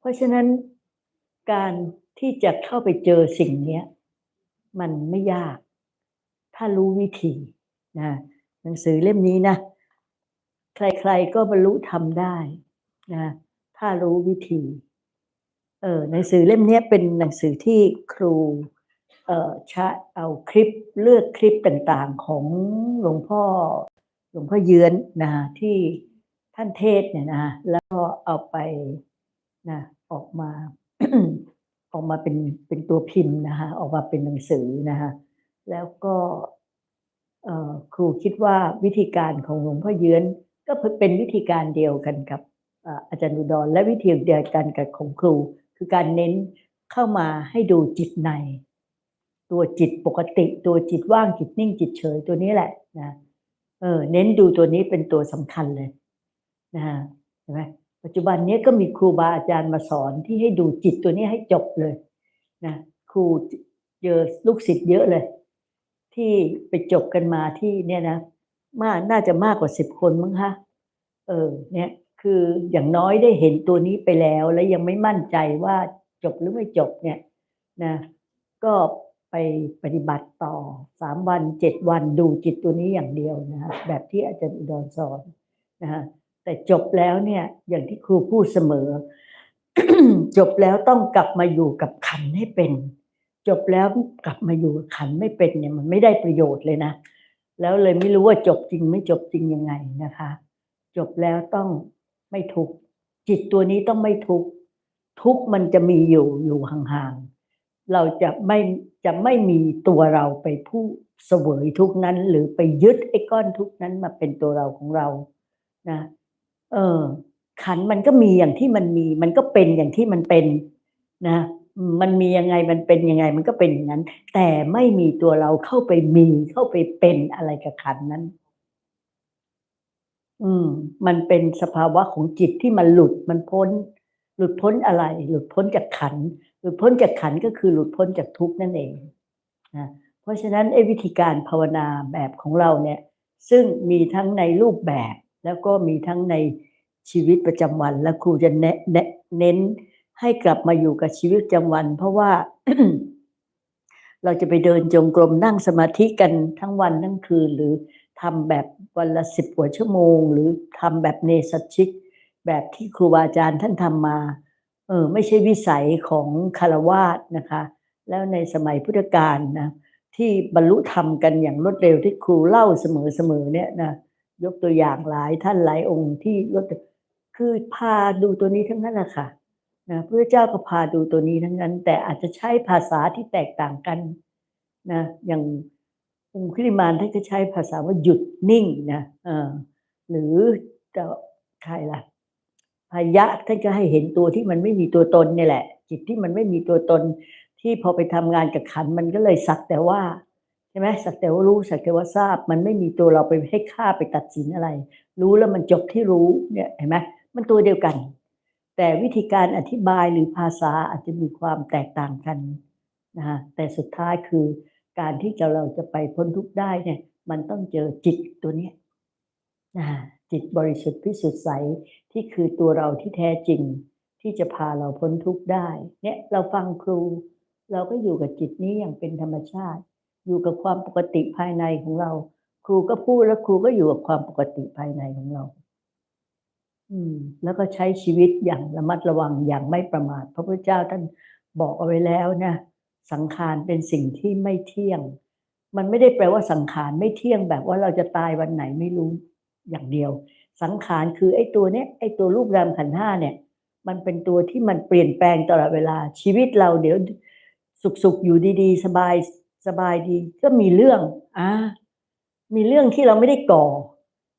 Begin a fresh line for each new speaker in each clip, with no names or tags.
เพราะฉะนั้นการที่จะเข้าไปเจอสิ่งนี้มันไม่ยาก ถ้ารู้วิธีนะหนังสือเล่มนี้นะ ใครๆก็บรรลุทำได้นะถ้ารู้วิธีเออหนังสือเล่มนี้เป็นหนังสือที่ครูเออชะเอาคลิปเลือกคลิปต่างๆของหลวงพ่อหลวงพ่อเยือนนะที่ท่านเทศเนี่ยนะแล้วก็เอาไป นะออกมาออกมาเป็นเป็นตัวพิมพ์นะคะออกมาเป็นหนังสือนะคะแล้วก็ครูคิดว่าวิธีการของหลวงพ่อเยือนก็เป็นวิธีการเดียวกันกับอาจารย์อุดรและวิธีเดียวกันกับของครู คือการเน้นเข้ามาให้ดูจิตใน ตัวจิตปกติ ตัวจิตว่างจิตนิ่งจิตเฉยตัวนี้แหละนะเออเน้นดูตัวนี้เป็นตัวสำคัญเลยนะฮะเห็นไหม ปัจจุบันนี้ก็มีครูบาอาจารย์มาสอนที่ให้ดูจิตตัวนี้ให้จบเลยนะครูเจอลูกศิษย์เยอะเลย ที่ไปจบกันมาที่เนี่ยนะมากน่าจะมากกว่าสิบคนมั้งคะเออเนี่ยคืออย่างน้อยได้เห็นตัวนี้ไปแล้ว แล้วยังไม่มั่นใจว่าจบหรือไม่จบเนี่ยนะก็ไปปฏิบัติต่อสามวันเจ็ดวันดูจิตตัวนี้อย่างเดียวนะฮะแบบที่อาจารย์อุดรสอนนะฮะ แต่จบแล้วเนี่ยอย่างที่ครูพูดเสมอ จบแล้วต้องกลับมาอยู่กับขันให้เป็น จบแล้วกลับมาอยู่ขันไม่เป็นเนี่ยมันไม่ได้ประโยชน์เลยนะ แล้วเลยไม่รู้ว่าจบจริงไม่จบจริงยังไงนะคะ จบแล้วต้องไม่ทุกข์จิตตัวนี้ต้องไม่ทุกข์ทุกข์มันจะมีอยู่อยู่ห่างๆเราจะไม่จะไม่มีตัวเราไปผู้เสวยทุกนั้น หรือไปยึดไอ้ก้อนทุกนั้นมาเป็นตัวเราของเรานะ เออ ขันมันก็มีอย่างที่มันมี มันก็เป็นอย่างที่มันเป็นนะมันมียังไงมันเป็นยังไงมันก็เป็นอย่างนั้น แต่ไม่มีตัวเราเข้าไปมีเข้าไปเป็นอะไรกับขันนั้น อืม มันเป็นสภาวะของจิตที่มันหลุดมันพ้น หลุดพ้นอะไร หลุดพ้นจากขัน หลุดพ้นจากขันก็คือหลุดพ้นจากทุกข์นั่นเองนะเพราะฉะนั้นไอ้วิธีการภาวนาแบบของเราเนี่ย ซึ่งมีทั้งในรูปแบบ แล้วก็มีทั้งในชีวิตประจำวัน และครูจะแนะแนะเน้นให้กลับมาอยู่กับชีวิตประจำวัน เพราะว่าเราจะไปเดินจงกรมนั่งสมาธิกันทั้งวันทั้งคืน หรือทำแบบวันละสิบกว่าชั่วโมง หรือทำแบบเนสชชิก แบบที่ครูบาอาจารย์ท่านทำมาเออไม่ใช่วิสัยของคารวาสนะคะ แล้วในสมัยพุทธกาลนะที่บรรลุธรรมกันอย่างรวดเร็วที่ครูเล่าเสมอๆเนี่ยนะ ยกตัวอย่างหลายท่านหลายองค์ที่รวดคือพาดูตัวนี้ทั้งนั้นแหละค่ะนะพระเจ้าก็พาดูตัวนี้ทั้งนั้น แต่อาจจะใช้ภาษาที่แตกต่างกันนะอย่างองค์คริมานท่านก็ใช้ภาษาว่าหยุดนิ่งนะเออหรือจะใครล่ะพายะท่านก็ให้เห็นตัวที่มันไม่มีตัวตนนี่แหละ จิตที่มันไม่มีตัวตนที่พอไปทำงานกับขันมันก็เลยสักแต่ว่า ใช่ไหมสักแต่ว่ารู้สักแต่ว่าทราบ มันไม่มีตัวเราไปให้ค่าไปตัดสินอะไร รู้แล้วมันจบที่รู้เนี่ยเห็นไหมมันตัวเดียวกัน แต่วิธีการอธิบายหรือภาษาอาจจะมีความแตกต่างกันนะฮะแต่สุดท้ายคือการที่จะเราจะไปพ้นทุกข์ได้เนี่ย มันต้องเจอจิตตัวเนี้ยนะฮะจิตบริสุทธิ์พิสุทธิ์ใสที่คือตัวเราที่แท้จริง ที่จะพาเราพ้นทุกข์ได้ เนี่ยเราฟังครู เราก็อยู่กับจิตนี้อย่างเป็นธรรมชาติ อยู่กับความปกติภายในของเรา ครูก็พูดแล้วครูก็อยู่กับความปกติภายในของเรา อืม แล้วก็ใช้ชีวิตอย่างระมัดระวังอย่างไม่ประมาท พระพุทธเจ้าท่านบอกเอาไว้แล้วนะสังขารเป็นสิ่งที่ไม่เที่ยง มันไม่ได้แปลว่าสังขารไม่เที่ยงแบบว่าเราจะตายวันไหนไม่รู้อย่างเดียว สังขารคือไอ้ตัวเนี้ยไอ้ตัวรูปรามขันห้าเนี่ย มันเป็นตัวที่มันเปลี่ยนแปลงตลอดเวลาชีวิตเราเดี๋ยวสุขๆอยู่ดีๆ สบาย สบายดีก็มีเรื่องอ่ามีเรื่องที่เราไม่ได้ก่อ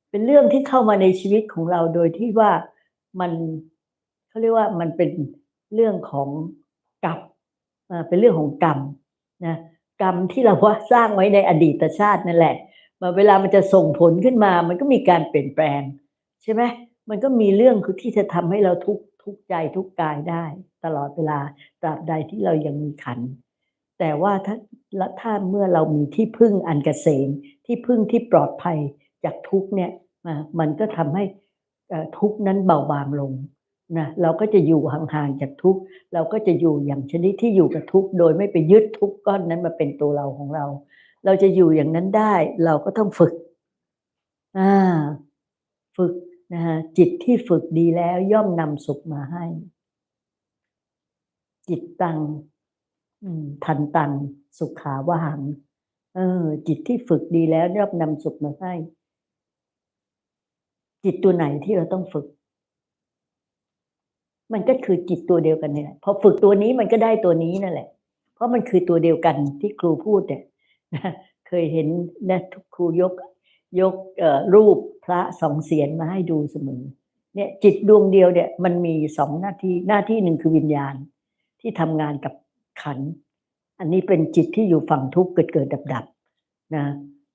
เป็นเรื่องที่เข้ามาในชีวิตของเราโดยที่ว่ามันเขาเรียกว่ามันเป็นเรื่องของกรรมอ่าเป็นเรื่องของกรรมนะกรรมที่เราว่าสร้างไว้ในอดีตชาตินั่นแหละมาเวลามันจะส่งผลขึ้นมา มันก็มีการเปลี่ยนแปลง ใช่ไหมมันก็มีเรื่องคือที่จะทำให้เราทุกข์ทุกข์ใจทุกข์กายได้ ตลอดเวลาตราบใดที่เรายังมีขันธ์ แต่ว่าถ้าละถ้าเมื่อเรามีที่พึ่งอันเกษมที่พึ่งที่ปลอดภัยจากทุกเนี่ยมันก็ทำให้ทุกนั้นเบาบางลงนะเราก็จะอยู่ห่างๆจากทุกเราก็จะอยู่อย่างชนิดที่อยู่กับทุกโดยไม่ไปยึดทุกก้อนนั้นมาเป็นตัวเราของเรา เราจะอยู่อย่างนั้นได้เราก็ต้องฝึกอ่าฝึกนะฮะจิตที่ฝึกดีแล้วย่อมนำสุขมาให้ จิตตัง ทันตังสุขาวหัง เออ จิตที่ฝึกดีแล้วย่อมนำสุขมาให้ จิตตัวไหนที่เราต้องฝึก มันก็คือจิตตัวเดียวกันเนี่ยพอฝึกตัวนี้มันก็ได้ตัวนี้นั่นแหละ เพราะมันคือตัวเดียวกันที่ครูพูดเนี่ยเคยเห็นนะทุกครูยก ยกรูปพระสองเสียนมาให้ดูเสมอเนี่ยจิตดวงเดียวเนี่ยมันมีสองหน้าที่หน้าที่หนึ่งคือวิญญาณที่ทำงานกับ ขัน อันนี้เป็นจิตที่อยู่ฝั่งทุกข์เกิดเกิดดับดับนะ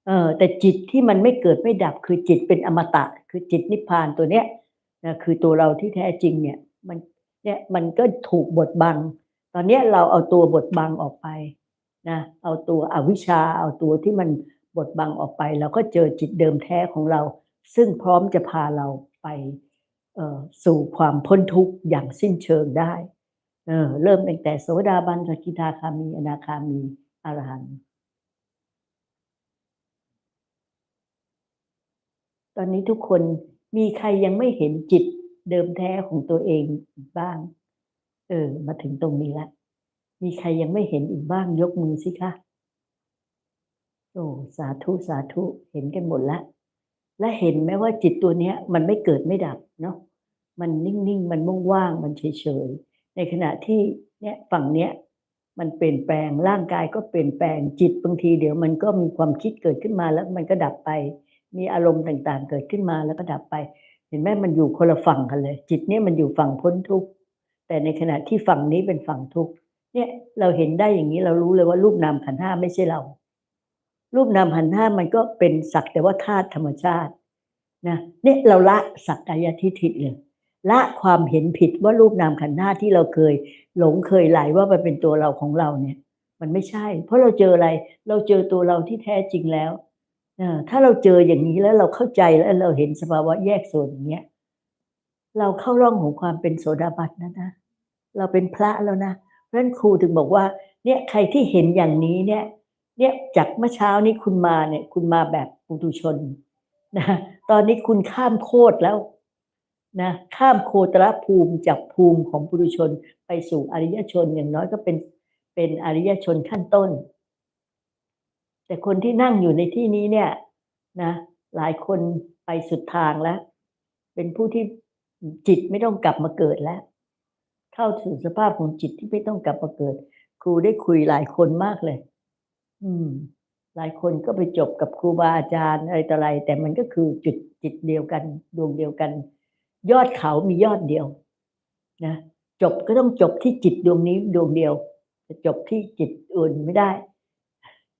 เออแต่จิตที่มันไม่เกิดไม่ดับคือจิตเป็นอมตะ คือจิตนิพพานตัวเนี้ยนะคือตัวเราที่แท้จริงเนี่ยมันเนี่ยมันก็ถูกบดบัง ตอนนี้เราเอาตัวบดบังออกไปนะเอาตัวอวิชชาเอาตัวที่มันบดบังออกไปเราก็เจอจิตเดิมแท้ของเรา ซึ่งพร้อมจะพาเราไปสู่ความพ้นทุกข์อย่างสิ้นเชิงได้ เออเริ่มตั้งแต่โสดาบันสกิทาคามี อนาคามีอรหันต์ตอนนี้ทุกคนมีใครยังไม่เห็นจิตเดิมแท้ของตัวเองบ้าง เออ มาถึงตรงนี้ล้วมีใครยังไม่เห็นอีกบ้างยกมือสิคะโอ้สาธุสาธุเห็นกันหมดล้วและเห็นไหมว่าจิตตัวเนี้ย มันไม่เกิดไม่ดับเนาะมันนิ่งๆ มันว่างๆมันเฉยๆ ในขณะที่เนี่ยฝั่งเนี้ยมันเปลี่ยนแปลงร่างกายก็เปลี่ยนแปลงจิตบางทีเดี๋ยวมันก็มีความคิดเกิดขึ้นมาแล้วมันก็ดับไป มีอารมณ์ต่างๆ เกิดขึ้นมาแล้วก็ดับไป เห็นไหมมันอยู่คนละฝั่งกันเลย จิตเนี่ยมันอยู่ฝั่งพ้นทุกข์แต่ในขณะที่ฝั่งนี้เป็นฝั่งทุกข์เนี่ยเราเห็นได้อย่างนี้เรารู้เลยว่ารูปนามขันห้าไม่ใช่เรา รูปนามขันห้ามันก็เป็นสักแต่ว่าธาตุธรรมชาตินะเนี่ยเราละสักกายทิฏฐิเลย ละความเห็นผิดว่ารูปนามขันธ์ห้าที่เราเคย หลงเคยไหลว่ามันเป็นตัวเราของเราเนี่ย มันไม่ใช่ เพราะเราเจออะไร เราเจอตัวเราที่แท้จริงแล้วถ้าเราเจออย่างนี้แล้วเราเข้าใจแล้วเราเห็นสภาวะแยกส่วนอย่างเงี้ยเราเข้าร่องของความเป็นโสดาบันนะนะเราเป็นพระแล้วนะเพราะนั้นครูถึงบอกว่า เนี่ยใครที่เห็นอย่างนี้เนี่ย เนี่ยจากเมื่อเช้านี้คุณมาเนี่ย คุณมาแบบปุถุชนนะตอนนี้คุณข้ามโคตรแล้ว นะข้ามโคตรภูมิจากภูมิของปุถุชนไปสู่อริยชนอย่างน้อยก็เป็นเป็นอริยชนขั้นต้น แต่คนที่นั่งอยู่ในที่นี้เนี่ยนะหลายคนไปสุดทางแล้ว เป็นผู้ที่จิตไม่ต้องกลับมาเกิดแล้ว เข้าถึงสภาพของจิตที่ไม่ต้องกลับมาเกิด ครูได้คุยหลายคนมากเลย อืม หลายคนก็ไปจบกับครูบาอาจารย์อะไรต่ออะไร แต่มันก็คือจุดจิตเดียวกัน ดวงเดียวกัน ยอดเขามียอดเดียวนะจบก็ต้องจบที่จิตดวงนี้ดวงเดียว จะจบที่จิตอื่นไม่ได้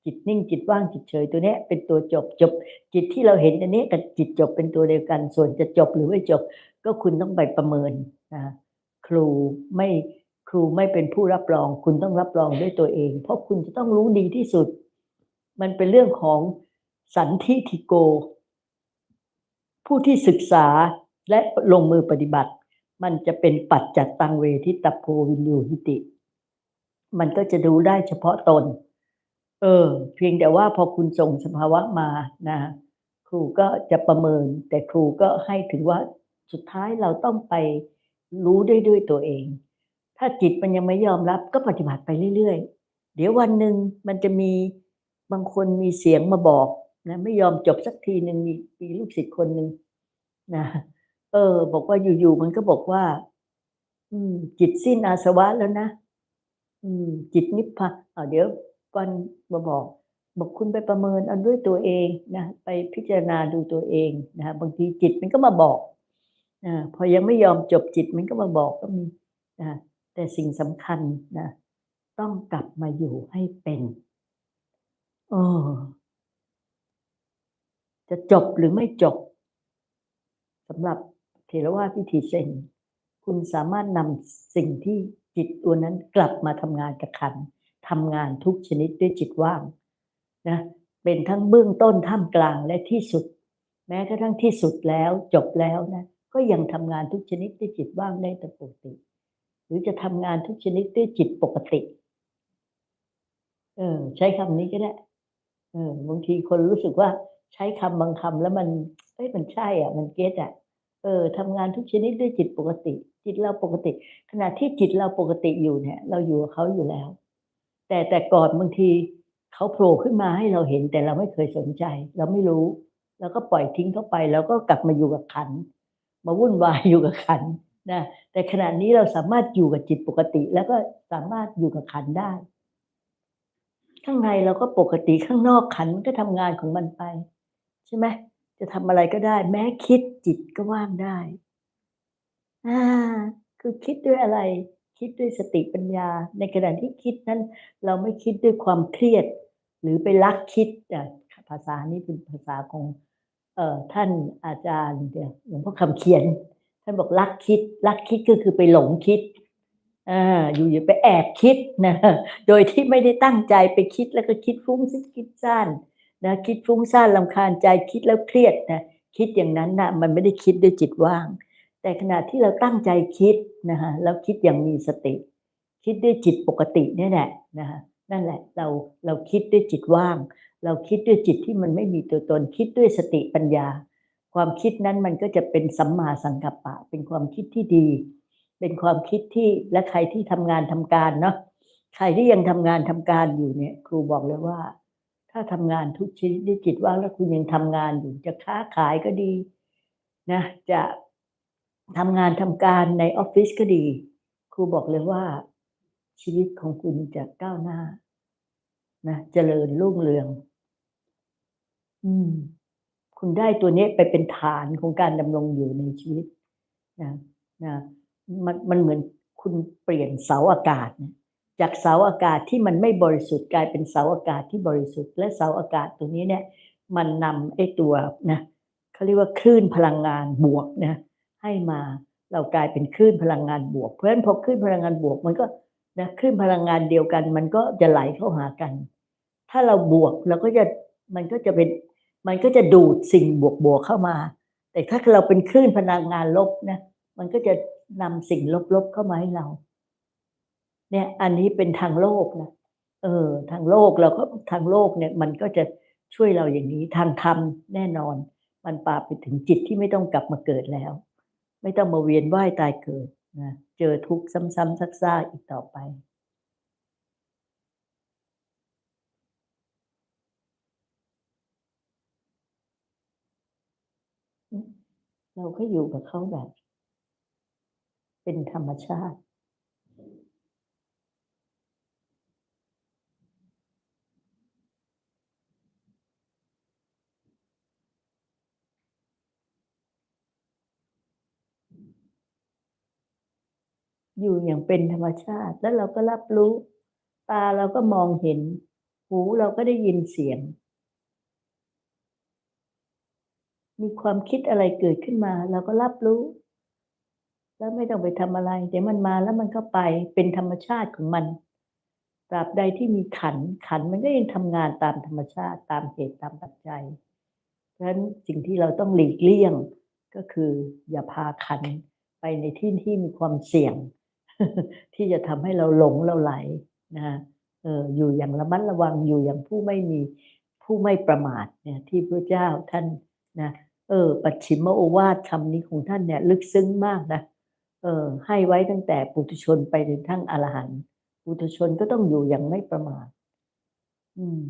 จิตนิ่งจิตว่างจิตเฉยตัวนี้เป็นตัวจบจบ จิตที่เราเห็นอันนี้กับจิตจบเป็นตัวเดียวกัน ส่วนจะจบหรือไม่จบ ก็คุณต้องไปประเมินนะครูไม่ครูไม่เป็นผู้รับรอง คุณต้องรับรองด้วยตัวเอง เพราะคุณจะต้องรู้ดีที่สุด มันเป็นเรื่องของสันทิทิโก ผู้ที่ศึกษา และลงมือปฏิบัติ มันจะเป็นปัจจัตตังเวทิตโพวินยูหิติ มันก็จะดูได้เฉพาะตน เออ เพียงแต่ว่าพอคุณส่งสภาวะมานะครูก็จะประเมิน แต่ครูก็ให้ถึงว่าสุดท้ายเราต้องไปรู้ได้ด้วยตัวเอง ถ้าจิตมันยังไม่ยอมรับก็ปฏิบัติไปเรื่อยๆ เดี๋ยววันหนึ่งมันจะมีบางคนมีเสียงมาบอกนะไม่ยอมจบสักทีหนึ่งมีมีลูกศิษย์คนหนึ่งนะ เออ บอกว่าอยู่ๆมันก็บอกว่า อืม จิตสิ้นอาสวะแล้วนะอืม จิตนิพพานอ่าเดี๋ยววันมาบอก บอกคุณไปประเมินเอาด้วยตัวเองนะไปพิจารณาดูตัวเองนะบางทีจิตมันก็มาบอกอ่าพอยังไม่ยอมจบจิตมันก็มาบอกก็มีนะแต่สิ่งสำคัญนะต้องกลับมาอยู่ให้เป็นเออจะจบหรือไม่จบสำหรับ รวาพิธีเซนคุณสามารถนำสิ่งที่จิตตัวนั้นกลับมาทำงานกับขันทำงานทุกชนิดด้วยจิตว่างนะเป็นทั้งเบื้องต้นท่ามกลางและที่สุด แม้กระทั่งที่สุดแล้วจบแล้วนะก็ยังทำงานทุกชนิดด้วยจิตว่างได้ตปกติ หรือจะทำงานทุกชนิดด้วยจิตปกติเออใช้คำนี้ก็ได้เออบางทีคนรู้สึกว่าใช้คำบางคำแล้วมันเอ้ยมันใช่อะ มันเก็ตอะ เออทำงานทุกชนิดด้วยจิตปกติ จิตเราปกติ ขณะที่จิตเราปกติอยู่เนี่ย เราอยู่กับเขาอยู่แล้ว แต่แต่ก่อนบางทีเขาโผล่ขึ้นมาให้เราเห็นแต่เราไม่เคยสนใจ เราไม่รู้เราก็ปล่อยทิ้งเขาไปแล้วก็กลับมาอยู่กับขัน มาวุ่นวายอยู่กับขันนะแต่ขณะนี้เราสามารถอยู่กับจิตปกติ แล้วก็สามารถอยู่กับขันได้ ข้างในเราก็ปกติข้างนอกขันก็ทำงานของมันไป ใช่ไหม จะทำอะไรก็ได้ แม้คิดจิตก็ว่างได้อ่าคือคิดด้วยอะไร คิดด้วยสติปัญญา ในขณะที่คิดนั้น เราไม่คิดด้วยความเครียด หรือไปลักคิดอะภาษานี้เป็นภาษาของเอ่อท่านอาจารย์เดี๋ยวหลวงพ่อคำเขียน ท่านบอกลักคิดลักคิดก็คือไปหลงคิดอ่าอยู่อยู่ไปแอบคิดนะโดยที่ไม่ได้ตั้งใจไปคิดแล้วก็คิดฟุ้งซิดคิดซ่าน นะคิดฟุ้งซ่านลำคาญใจคิดแล้วเครียดนะคิดอย่างนั้นนะมันไม่ได้คิดด้วยจิตว่าง แต่ขณะที่เราตั้งใจคิดนะฮะแล้วคิดอย่างมีสติ คิดด้วยจิตปกตินี่แหละนะฮะนั่นแหละเราเราคิดด้วยจิตว่าง เราคิดด้วยจิตที่มันไม่มีตัวตนคิดด้วยสติปัญญา ความคิดนั้นมันก็จะเป็นสัมมาสังกัปปะ เป็นความคิดที่ดี เป็นความคิดที่และใครที่ทำงานทำการเนาะใครที่ยังทำงานทำการอยู่เนี่ย ครูบอกเลยว่า ถ้าทำงานทุกชนิดด้วยจิตว่างแล้วคุณยังทำงานอยู่จะค้าขายก็ดีนะจะทำงานทำการในออฟฟิศก็ดี ครูบอกเลยว่า ชีวิตของคุณจะก้าวหน้านะเจริญรุ่งเรือง อืม คุณได้ตัวนี้ไปเป็นฐานของการดำรงอยู่ในชีวิตนะนะมันมันเหมือนคุณเปลี่ยนเสาอากาศนะ จากเสาอากาศที่มันไม่บริสุทธิ์กลายเป็นเสาอากาศที่บริสุทธิ์ และเสาอากาศตัวนี้เนี่ยมันนำไอ้ตัวนะเขาเรียกว่าคลื่นพลังงานบวกนะให้มาเรากลายเป็นคลื่นพลังงานบวก เพราะฉะนั้นพอคลื่นพลังงานบวกมันก็นะคลื่นพลังงานเดียวกัน มันก็จะไหลเข้าหากัน ถ้าเราบวกเราก็จะมันก็จะเป็นมันก็จะดูดสิ่งบวกบวกเข้ามา แต่ถ้าเราเป็นคลื่นพลังงานลบนะมันก็จะนำสิ่งลบๆเข้ามาให้เรา เนี่ยอันนี้เป็นทางโลกนะเออทางโลกเราก็ทางโลกเนี่ยมันก็จะช่วยเราอย่างนี้ทางธรรมแน่นอน มันปาไปถึงจิตที่ไม่ต้องกลับมาเกิดแล้ว ไม่ต้องมาเวียนว่ายตายเกิดนะเจอทุกข์ซ้ำๆซักๆอีกต่อไปเราก็อยู่กับเขาแบบ เป็นธรรมชาติ อยู่อย่างเป็นธรรมชาติ แล้วเราก็รับรู้ ตาเราก็มองเห็น หูเราก็ได้ยินเสียง มีความคิดอะไรเกิดขึ้นมา เราก็รับรู้ แล้วไม่ต้องไปทำอะไร เดี๋ยวมันมาแล้วมันก็ไปเป็นธรรมชาติของมันตราบใดที่มีขันขันมันก็ยังทำงานตามธรรมชาติตามเหตุตามปัจจัย เพราะฉะนั้นสิ่งที่เราต้องหลีกเลี่ยงก็คืออย่าพาขันไปในที่ที่มีความเสี่ยง ที่จะทำให้เราหลงเราไหลนะเอออยู่อย่างระมัดระวังอยู่อย่างผู้ไม่มีผู้ไม่ประมาทเนี่ยที่พระเจ้าท่านนะเออปัจฉิมโอวาทคำนี้ของท่านเนี่ยลึกซึ้งมากนะเออให้ไว้ตั้งแต่ปุถุชนไปถึงทั้งอรหันต์ปุถุชนก็ต้องอยู่อย่างไม่ประมาทอืม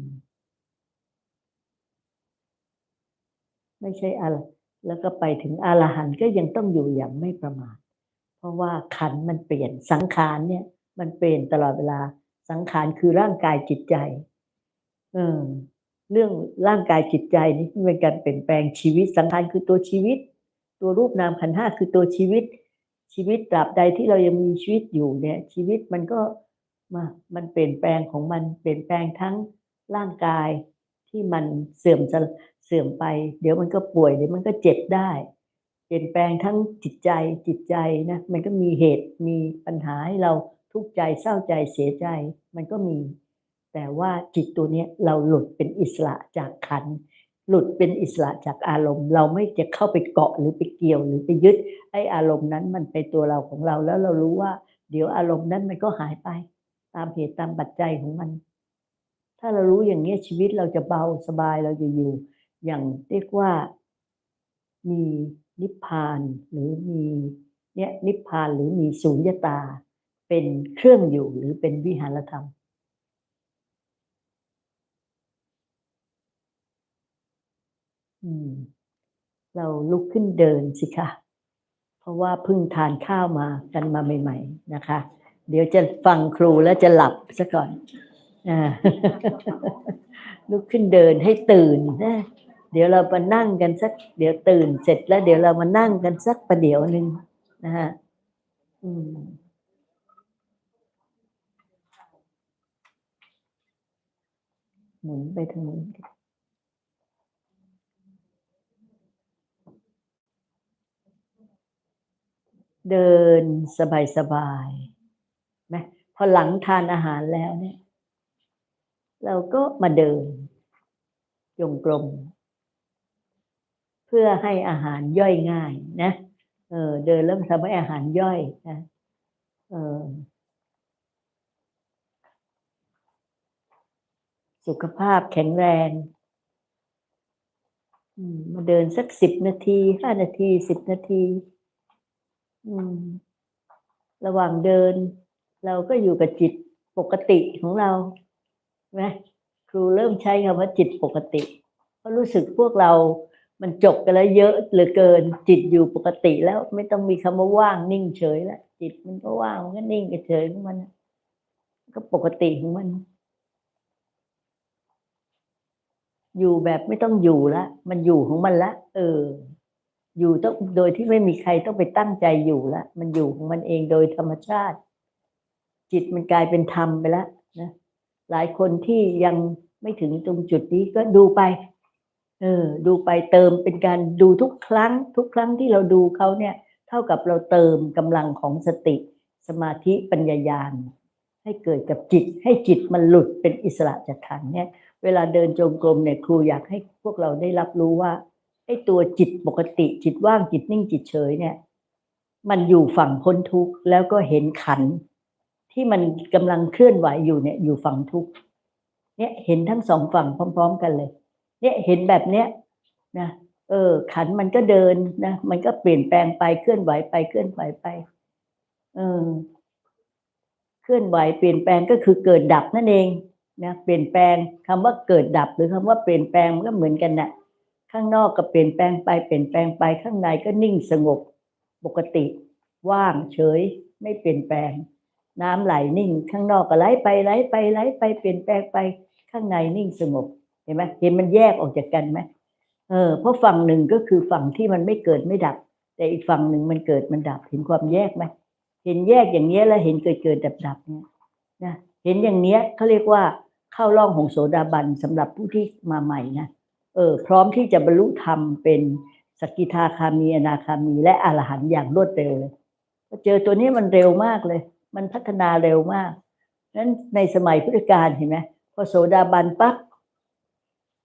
ไม่ใช่อะไรแล้วก็ไปถึงอรหันต์ก็ยังต้องอยู่อย่างไม่ประมาท เพราะว่าขันมันเปลี่ยนสังขารเนี่ย มันเปลี่ยนตลอดเวลา สังขารคือร่างกายจิตใจ เออเรื่องร่างกายจิตใจนี่เป็นการเปลี่ยนแปลงชีวิตสังขารคือตัวชีวิต ตัวรูปนามขันห้าคือตัวชีวิต ชีวิตตราบใดที่เรายังมีชีวิตอยู่เนี่ย ชีวิตมันก็มามันเปลี่ยนแปลงของมันเปลี่ยนแปลงทั้งร่างกายที่มันเสื่อมจะเสื่อมไป เดี๋ยวมันก็ป่วยเดี๋ยวมันก็เจ็บได้ เปลี่ยนแปลงทั้งจิตใจจิตใจนะมันก็มีเหตุมีปัญหาให้เราทุกข์ใจเศร้าใจเสียใจมันก็มี แต่ว่าจิตตัวเนี้ยเราหลุดเป็นอิสระจากขัน หลุดเป็นอิสระจากอารมณ์ เราไม่จะเข้าไปเกาะหรือไปเกี่ยวหรือไปยึดไอ้อารมณ์นั้นมันเป็นตัวเราของเราแล้วเรารู้ว่า เดี๋ยวอารมณ์นั้นมันก็หายไป ตามเหตุตามปัจจัยของมัน ถ้าเรารู้อย่างนี้ชีวิตเราจะเบาสบายเราจะอยู่ อย่างเรียกว่ามี นิพพานหรือมีเนี่ยนิพพานหรือมีสูญญตา เป็นเครื่องอยู่หรือเป็นวิหารธรรมอืมเราลุกขึ้นเดินสิคะ เพราะว่าเพิ่งทานข้าวมากันมาใหม่ ๆ นะคะ เดี๋ยวจะฟังครูแล้วจะหลับซะก่อนอลุกขึ้นเดินให้ตื่นนะ เดี๋ยวเรามานั่งกันสัก เดี๋ยวตื่นเสร็จแล้ว เดี๋ยวเรามานั่งกันสักประเดี๋ยวหนึ่งนะฮะอืมหมุนไปทางนู้นเดินสบายสบายไหมพอหลังทานอาหารแล้วเนี่ย เราก็มาเดินจงกรม พื่อให้อาหารย่อยง่ายนะเออเดินแล้วทำให้อาหารย่อยนะเออสุขภาพแข็งแรงมาเดินสักสิบนาทีห้านาทีสิบนาทีระหว่างเดิน เราก็อยู่กับจิตปกติของเราไหมครูเริ่มใช้คำว่าจิตปกติ เพราะรู้สึกพวกเรา มันจบกันแล้วเยอะเหลือเกิน จิตอยู่ปกติแล้วไม่ต้องมีคำว่าว่างนิ่งเฉยแล้วจิตมันก็ว่างมันก็นิ่งเฉยของมัน ก็ปกติของมัน อยู่แบบไม่ต้องอยู่ละมันอยู่ของมันละเออ อยู่ต้องโดยที่ไม่มีใครต้องไปตั้งใจอยู่ละมันอยู่ของมันเองโดยธรรมชาติ จิตมันกลายเป็นธรรมไปแล้วนะหลายคนที่ยังไม่ถึงตรงจุดนี้ก็ดูไป เออดูไปเติมเป็นการดูทุกครั้ง ทุกครั้งที่เราดูเขาเนี่ยเท่ากับเราเติมกำลังของสติ สมาธิปัญญายาณให้เกิดกับจิต ให้จิตมันหลุดเป็นอิสระจากขันเนี่ยเวลาเดินจงกรมเนี่ยครูอยากให้พวกเราได้รับรู้ว่าไอ้ตัวจิตปกติจิตว่างจิตนิ่งจิตเฉยเนี่ย มันอยู่ฝั่งพ้นทุกข์แล้วก็เห็นขันที่มันกำลังเคลื่อนไหวอยู่เนี่ยอยู่ฝั่งทุกข์เนี่ยเห็นทั้งสองฝั่งพร้อม ๆ กันเลย เนี่ยเห็นแบบเนี้ยนะเออ ขันมันก็เดินนะมันก็เปลี่ยนแปลงไปเคลื่อนไหวไปเคลื่อนไหวไป เออ เคลื่อนไหวเปลี่ยนแปลงก็คือเกิดดับนั่นเองนะเปลี่ยนแปลงคำว่าเกิดดับหรือคำว่าเปลี่ยนแปลงมันก็เหมือนกันนะ่ะข้างนอกก็เปลี่ยนแปลงไปเปลี่ยนแปลงไปข้างในก็นิ่งสงบปกติ ว่างเฉย ไม่เปลี่ยนแปลง น้ำไหลนิ่ง ข้างนอกก็ไหลไปไหลไปไหลไปเปลี่ยนแปลงไป ข้างในนิ่งสงบ เห็นไหมเห็นมันแยกออกจากกันไหมเออเพราะฝั่งหนึ่งก็คือฝั่งที่มันไม่เกิดไม่ดับ แต่อีกฝั่งหนึ่งมันเกิดมันดับเห็นความแยกไหมเห็นแยกอย่างนี้แล้วเห็นเกิดเกิดดับดับเนี่ยนะเห็นอย่างเนี้ยเขาเรียกว่าเข้าร่องของโสดาบันสำหรับผู้ที่มาใหม่นะเออพร้อมที่จะบรรลุธรรมเป็นสกิทาคามีอนาคามี และอรหันต์อย่างรวดเร็วเลยพอเจอตัวนี้มันเร็วมากเลย มันพัฒนาเร็วมากนั้นในสมัยพุทธกาลเห็นไหมพอโสดาบันปั๊บ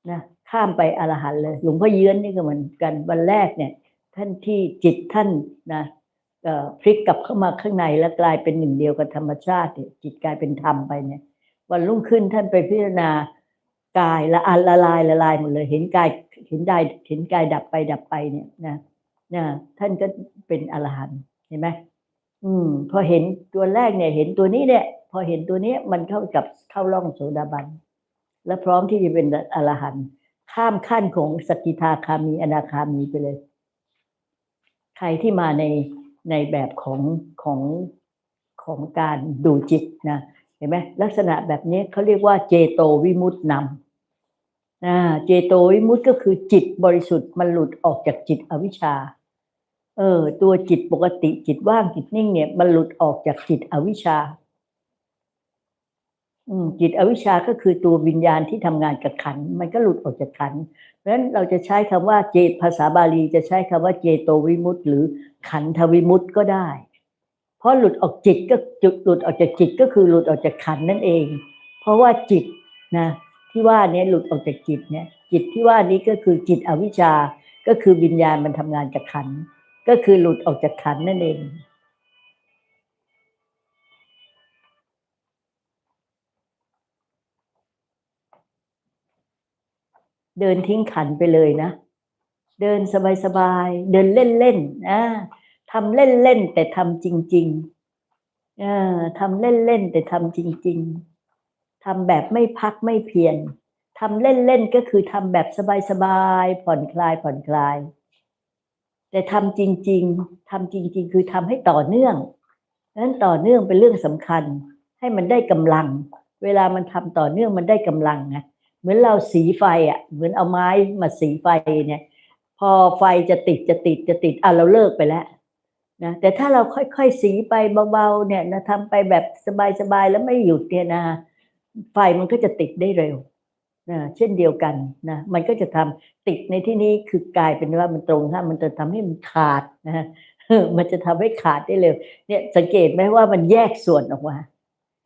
นะข้ามไปอรหันเลย หลวงพ่อเยื้อนนี่ก็เหมือนกันวันแรกเนี่ย ท่านที่จิตท่านนะพลิกกลับเข้ามาข้างในแล้วกลายเป็นหนึ่งเดียวกับธรรมชาติจิตกลายเป็นธรรมไปเนี่ย วันรุ่งขึ้นท่านไปพิจารณากายละอันละลายละลายหมดเลย เห็นกายเห็นได้เห็นกายดับไปดับไปเนี่ยนะนะท่านก็เป็นอรหันต์เห็นไหมอืม พอเห็นตัวแรกเนี่ย เห็นตัวนี้เนี่ย พอเห็นตัวนี้มันเข้ากับเข้าร่องโสดาบัน และพร้อมที่จะเป็นอรหันต์ข้ามขั้นของสกิทาคามีอนาคามีไปเลย ใครที่มาในในแบบของของของการดูจิตนะเห็นไหมลักษณะแบบนี้เขาเรียกว่าเจโตวิมุตตินำนะเจโตวิมุตติก็คือจิตบริสุทธิ์มันหลุดออกจากจิตอวิชชาเออตัวจิตปกติจิตว่างจิตนิ่งเนี่ยมันหลุดออกจากจิตอวิชชา จิตอวิชชาก็คือตัววิญญาณที่ทำงานกับขัน มันก็หลุดออกจากขัน เพราะฉะนั้นเราจะใช้คำว่าเจตภาษาบาลีจะใช้คำว่าเจโตวิมุตต์หรือขันทวิมุตต์ก็ได้ เพราะหลุดออกจิตก็จุดหลุดออกจากจิตก็คือหลุดออกจากขันนั่นเอง เพราะว่าจิตนะที่ว่านี้หลุดออกจากจิตเนี่ยจิตที่ว่านี้ก็คือจิตอวิชชาก็คือวิญญาณมันทำงานจากขัน ก็คือหลุดออกจากขันนั่นเอง เดินทิ้งขันไปเลยนะ เดินสบายๆ เดินเล่นๆนะทำเล่นๆแต่ทำจริงๆเออทำเล่นๆแต่ทำจริง ๆทำแบบไม่พักไม่เพียรทำเล่นๆก็คือทำแบบสบายๆผ่อนคลายผ่อนคลาย แต่ทำจริง ๆทำจริง ๆ คือทำให้ต่อเนื่องนั้นต่อเนื่องเป็นเรื่องสำคัญ ให้มันได้กำลัง เวลามันทำต่อเนื่องมันได้กำลังนะ เหมือนเราสีไฟอะ เหมือนเอาไม้มาสีไฟเนี่ย พอไฟจะติดจะติดจะติดอะเราเลิกไปแล้วนะแต่ถ้าเราค่อยๆสีไปเบาๆเนี่ยนะทำไปแบบสบายๆแล้วไม่หยุดเนี่ยนะไฟมันก็จะติดได้เร็วนะเช่นเดียวกันนะมันก็จะทำติดในที่นี้คือกลายเป็นว่ามันตรงข้ามมันจะทำให้มันขาดนะมันจะทำให้ขาดได้เร็วเนี่ยสังเกตไหมว่ามันแยกส่วนออกมา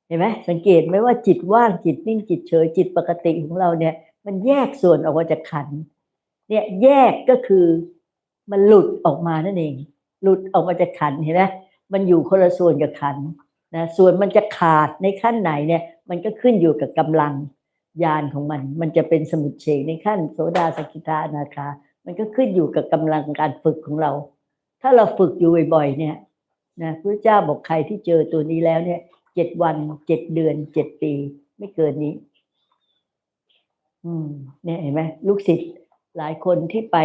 เห็นไหมสังเกตไหมว่าจิตว่างจิตนิ่งจิตเฉยจิตปกติของเราเนี่ย มันแยกส่วนออกมาจากขันเนี่ยแยกก็คือมันหลุดออกมานั่นเอง หลุดออกมาจากขันเห็นไหมมันอยู่คนละส่วนกับขันนะส่วนมันจะขาดในขั้นไหนเนี่ย มันก็ขึ้นอยู่กับกำลังญาณของมัน มันจะเป็นสมุทเฉกในขั้นโสดาสกิทาอนาคา มันก็ขึ้นอยู่กับกำลังการฝึกของเรา ถ้าเราฝึกอยู่บ่อยๆเนี่ยนะพระเจ้าบอกใครที่เจอตัวนี้แล้วเนี่ย เจ็ดวันเจ็ดเดือนเจ็ดปี ไม่เกินนี้ อืม เนี่ยเห็นไหมลูกศิษย์หลายคนที่ไป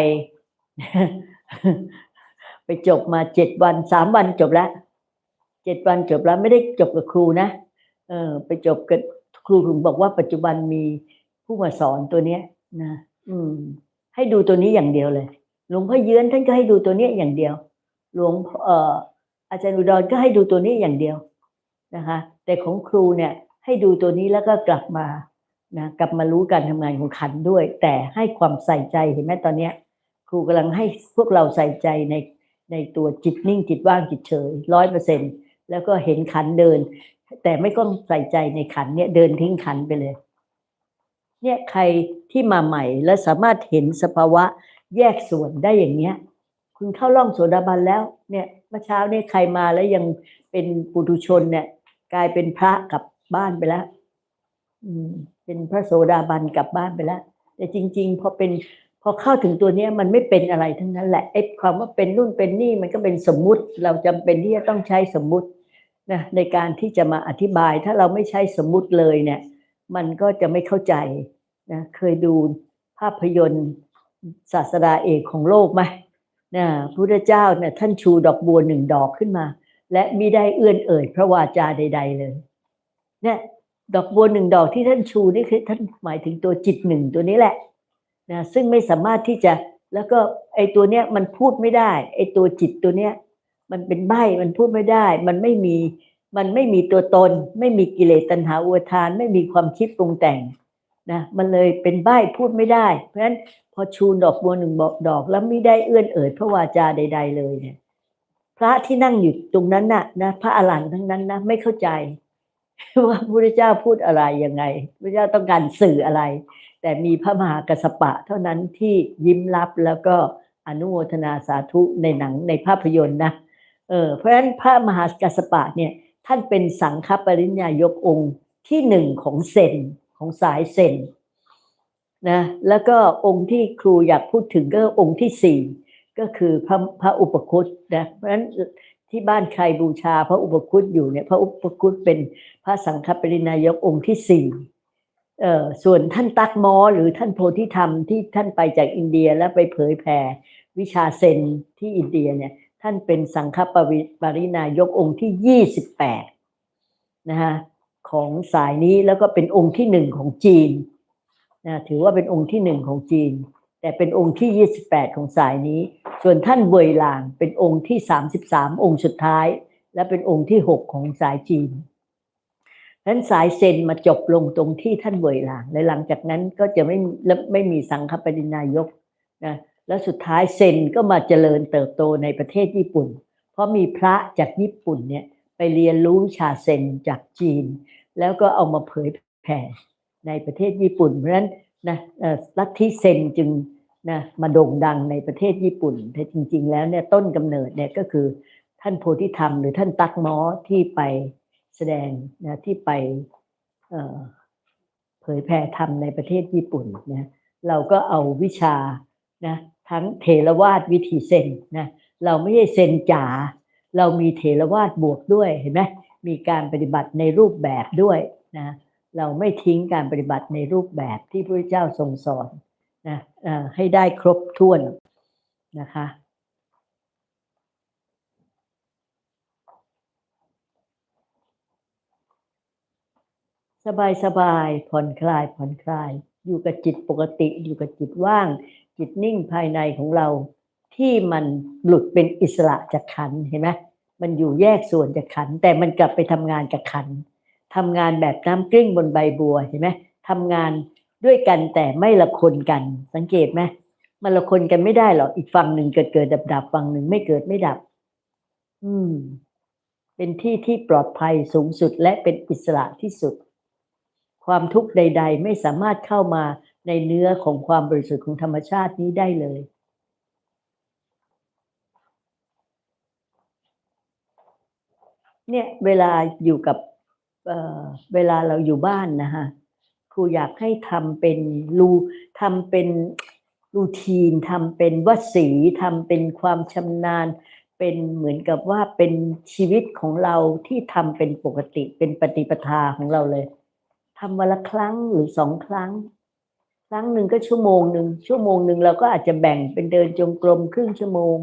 ไปจบมาเจ็ดวันสามวันจบแล้วเจ็ดวันจบแล้วไม่ได้จบกับครูนะเออ ไปจบกับครูถึงบอกว่าปัจจุบันมีผู้มาสอนตัวเนี้ยนะอืม ให้ดูตัวนี้อย่างเดียวเลย หลวงพ่อเยือนท่านก็ให้ดูตัวเนี้ยอย่างเดียว หลวงเอ่ออาจารย์อุดรก็ให้ดูตัวนี้อย่างเดียว นะคะแต่ของครูเนี่ยให้ดูตัวนี้แล้วก็กลับมานะกลับมารู้การทำงานของขันด้วย แต่ให้ความใส่ใจเห็นไหมตอนเนี้ยครูกำลังให้พวกเราใส่ใจในในตัวจิตนิ่งจิตว่างจิตเฉยร้อยเปอร์เซ็นแล้วก็เห็นขันเดิน แต่ไม่ต้องใส่ใจในขันเนี่ยเดินทิ้งขันไปเลย เนี่ยใครที่มาใหม่และสามารถเห็นสภาวะแยกส่วนได้อย่างเนี้ย คุณเข้าร่องโสดาบันแล้วเนี่ยเมื่อเช้าเนี่ยใครมาแล้วยังเป็นปุถุชนเนี่ย กลายเป็นพระกลับบ้านไปแล้วอืม เป็นพระโสดาบันกลับบ้านไปแล้ว แต่จริง ๆ พอเป็นพอเข้าถึงตัวเนี้ยมันไม่เป็นอะไรทั้งนั้นแหละไอ้ความว่าเป็นนู่นเป็นนี่มันก็เป็นสมมุติ เราจำเป็นที่จะต้องใช้สมมุตินะในการที่จะมาอธิบายถ้าเราไม่ใช้สมมุติเลยเนี่ย มันก็จะไม่เข้าใจนะเคยดูภาพยนตร์ศาสดาเอกของโลกไหมนะพระพุทธเจ้าเนี่ยท่านชูดอกบัวหนึ่งดอกขึ้นมา และมิได้เอื้อนเอ่ยพระวาจาใด ๆ เลยเนี่ยดอกบัวหนึ่งดอกที่ท่านชูนี่คือท่านหมายถึงตัวจิตหนึ่งตัวนี้แหละนะซึ่งไม่สามารถที่จะแล้วก็ไอตัวเนี้ยมันพูดไม่ได้ ไอตัวจิตตัวเนี้ยมันเป็นใบมันพูดไม่ได้ มันไม่มีมันไม่มีตัวตน ไม่มีกิเลสตัณหาอุทาน ไม่มีความคิดปรุงแต่งนะมันเลยเป็นใบพูดไม่ได้ เพราะฉะนั้นพอชูดอกบัวหนึ่งดอกแล้วไม่ได้เอื้อนเอ่ยพระวาจาใด ๆ เลยเนี่ย พระที่นั่งอยู่ตรงนั้นน่ะนะพระอรหันต์ทั้งนั้นนะไม่เข้าใจ ว่าพระพุทธเจ้าพูดอะไรยังไงพระเจ้าต้องการสื่ออะไร แต่มีพระมหากัสสปะ เท่านั้นที่ยิ้มรับแล้วก็อนุโมทนาสาธุในหนังในภาพยนตร์นะเออเพราะฉะนั้นพระมหากัสสปะเนี่ยท่านเป็นสังฆปริญญายกองค์ที่หนึ่งของเซนของสายเซนนะแล้วก็องค์ที่ครูอยากพูดถึงก็องค์ที่สี่ ก็คือพระพระอุปคุตนะเพราะฉะนั้นที่บ้านใครบูชาพระอุปคุตอยู่เนี่ยพระอุปคุตเป็นพระสังฆปรินายกองค์ที่สี่เออส่วนท่านตักมอหรือท่านโพธิธรรมที่ท่านไปจากอินเดียแล้วไปเผยแผ่วิชาเซนที่อินเดียเนี่ยท่านเป็นสังฆปริปรินายกองค์ที่ยี่สิบแปดนะฮะของสายนี้แล้วก็เป็นองค์ที่หนึ่งของจีนนะถือว่าเป็นองค์ที่หนึ่งของจีน แต่เป็นองค์ที่ยี่สิบแปดของสายนี้ ส่วนท่านเวยหลางเป็นองค์ที่สามสิบสามองค์สุดท้าย และเป็นองค์ที่หกของสายจีนนั้นสายเซนมาจบลงตรงที่ท่านเวยหลางและหลังจากนั้นก็จะไม่ไม่มีสังฆปรินายกนะแล้วสุดท้ายเซนก็มาเจริญเติบโตในประเทศญี่ปุ่น เพราะมีพระจากญี่ปุ่นเนี่ยไปเรียนรู้ชาเซนจากจีน แล้วก็เอามาเผยแผ่ในประเทศญี่ปุ่น เพราะฉะนั้น นะลัทธิเซนจึงนะมาโด่งดังในประเทศญี่ปุ่นแต่จริง ๆ แล้วเนี่ยต้นกำเนิดเนี่ยก็คือท่านโพธิธรรม หรือท่านตักม้อที่ไปแสดงนะที่ไปเผยแผ่ธรรมในประเทศญี่ปุ่นนะเราก็เอาวิชานะทั้งเทรวาสวิธีเซนนะเราไม่ใช่เซนจ๋าเรามีเทรวาสบวกด้วยเห็นไหมมีการปฏิบัติในรูปแบบด้วยนะ เราไม่ทิ้งการปฏิบัติในรูปแบบที่พระเจ้าทรงสอนนะให้ได้ครบถ้วนนะคะสบายสบายผ่อนคลายผ่อนคลาย อยู่กับจิตปกติ อยู่กับจิตว่าง จิตนิ่งภายในของเรา ที่มันหลุดเป็นอิสระจากขันเห็นไหมมันอยู่แยกส่วนจากขันแต่มันกลับไปทำงานกับขัน ทำงานแบบน้ำกลิ้งบนใบบัวเห็นไหมทำงานด้วยกันแต่ไม่ละคนกัน สังเกตไหมมันละคนกันไม่ได้หรอกอีกฝั่งหนึ่งเกิดเกิดดับดับฝั่งหนึ่งไม่เกิดไม่ดับ อืม เป็นที่ที่ปลอดภัยสูงสุดและเป็นอิสระที่สุด ความทุกข์ใด ๆ ไม่สามารถเข้ามาในเนื้อของความบริสุทธิ์ของธรรมชาตินี้ได้เลยเนี่ยเวลาอยู่กับ เวลาเราอยู่บ้านนะฮะครูอยากให้ทำเป็นรูทำเป็นรูทีนทำเป็นวสีทำเป็นความชำนาญ เป็นเหมือนกับว่าเป็นชีวิตของเราที่ทำเป็นปกติเป็นปฏิปทาของเราเลยทำวันละครั้งหรือสองครั้ง ครั้งหนึ่งก็ชั่วโมงหนึ่งชั่วโมงหนึ่งเราก็อาจจะแบ่งเป็นเดินจงกรมครึ่งชั่วโมง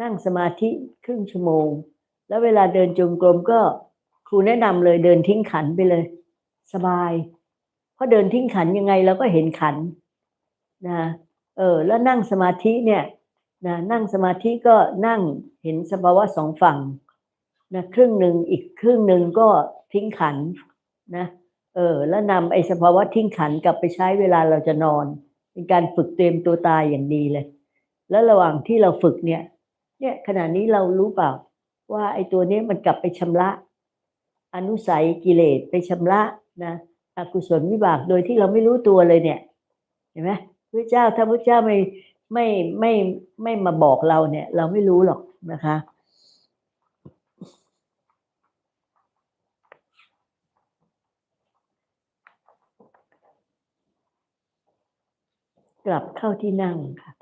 นั่งสมาธิครึ่งชั่วโมง แล้วเวลาเดินจงกรมก็ ครูแนะนำเลยเดินทิ้งขันไปเลย สบาย เพราะเดินทิ้งขันยังไงเราก็เห็นขันนะเออแล้วนั่งสมาธิเนี่ยนะนั่งสมาธิก็นั่งเห็นสภาวะสองฝั่งนะครึ่งหนึ่งอีกครึ่งหนึ่งก็ทิ้งขันนะเออแล้วนำไอ้สภาวะทิ้งขันกลับไปใช้เวลาเราจะนอน เป็นการฝึกเตรียมตัวตายอย่างดีเลย แล้วระหว่างที่เราฝึกเนี่ยเนี่ยขณะนี้เรารู้เปล่าว่าไอ้ตัวนี้มันกลับไปชำระ อนุสัยกิเลสไปชำระนะอกุศลวิบากโดยที่เราไม่รู้ตัวเลยเนี่ยเห็นไหมพระเจ้าถ้าพระเจ้าไม่ไม่ไม่ไม่มาบอกเราเนี่ย เราไม่รู้หรอกนะคะกลับเข้าที่นั่งค่ะ